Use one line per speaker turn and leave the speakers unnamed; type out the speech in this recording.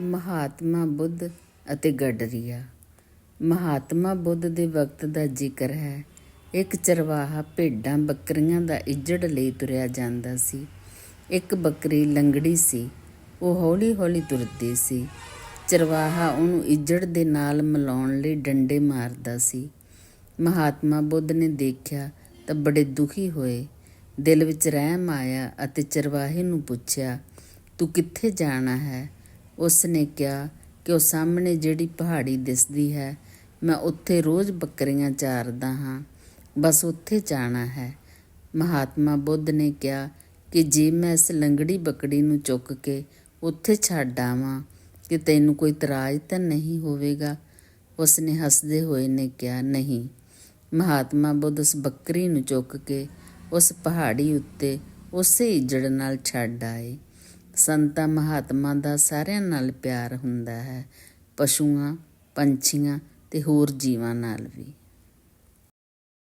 ਮਹਾਤਮਾ ਬੁੱਧ ਅਤੇ ਗਡਰੀਆ। ਮਹਾਤਮਾ ਬੁੱਧ ਦੇ ਵਕਤ ਦਾ ਜ਼ਿਕਰ ਹੈ, ਇੱਕ ਚਰਵਾਹਾ ਭੇਡਾਂ ਬੱਕਰੀਆਂ ਦਾ ਇੱਜੜ ਲਈ ਤੁਰਿਆ ਜਾਂਦਾ ਸੀ। ਇੱਕ ਬੱਕਰੀ ਲੰਗੜੀ ਸੀ, ਉਹ ਹੌਲੀ ਹੌਲੀ ਤੁਰਦੀ ਸੀ। ਚਰਵਾਹਾ ਉਹਨੂੰ ਇੱਜੜ ਦੇ ਨਾਲ ਮਿਲਾਉਣ ਲਈ ਡੰਡੇ ਮਾਰਦਾ ਸੀ। ਮਹਾਤਮਾ ਬੁੱਧ ਨੇ ਦੇਖਿਆ ਤਾਂ ਬੜੇ ਦੁਖੀ ਹੋਏ। ਦਿਲ ਵਿੱਚ ਰਹਿਮ ਆਇਆ ਅਤੇ ਚਰਵਾਹੇ ਨੂੰ ਪੁੱਛਿਆ, ਤੂੰ ਕਿੱਥੇ ਜਾਣਾ ਹੈ? ਉਸ ਨੇ ਕਿਹਾ ਕਿ ਉਹ ਸਾਹਮਣੇ ਜਿਹੜੀ ਪਹਾੜੀ ਦਿਸਦੀ ਹੈ, ਮੈਂ ਉੱਥੇ ਰੋਜ਼ ਬੱਕਰੀਆਂ ਚਾਰਦਾ ਹਾਂ। ਬਸ ਉੱਥੇ ਜਾਣਾ ਹੈ। ਮਹਾਤਮਾ ਬੁੱਧ ਨੇ ਕਿਹਾ ਕਿ ਜੇ ਮੈਂ ਇਸ ਲੰਗੜੀ ਬੱਕੜੀ ਨੂੰ ਚੁੱਕ ਕੇ ਉੱਥੇ ਛੱਡ ਆਵਾਂ, ਕਿ ਤੈਨੂੰ ਕੋਈ ਇਤਰਾਜ਼ ਤਾਂ ਨਹੀਂ ਹੋਵੇਗਾ? ਉਸ ਨੇ ਹੱਸਦੇ ਹੋਏ ਨੇ ਕਿਹਾ, ਨਹੀਂ। ਮਹਾਤਮਾ ਬੁੱਧ ਉਸ ਬੱਕਰੀ ਨੂੰ ਚੁੱਕ ਕੇ ਉਸ ਪਹਾੜੀ ਉੱਤੇ ਉਸੇ ਇੱਜੜ ਨਾਲ ਛੱਡ ਆਏ। ਸੰਤਾਂ ਮਹਾਤਮਾ ਦਾ ਸਾਰਿਆਂ ਨਾਲ ਪਿਆਰ ਹੁੰਦਾ ਹੈ, ਪਸ਼ੂਆਂ, ਪੰਛੀਆਂ ਤੇ ਹੋਰ ਜੀਵਾਂ ਨਾਲ ਵੀ।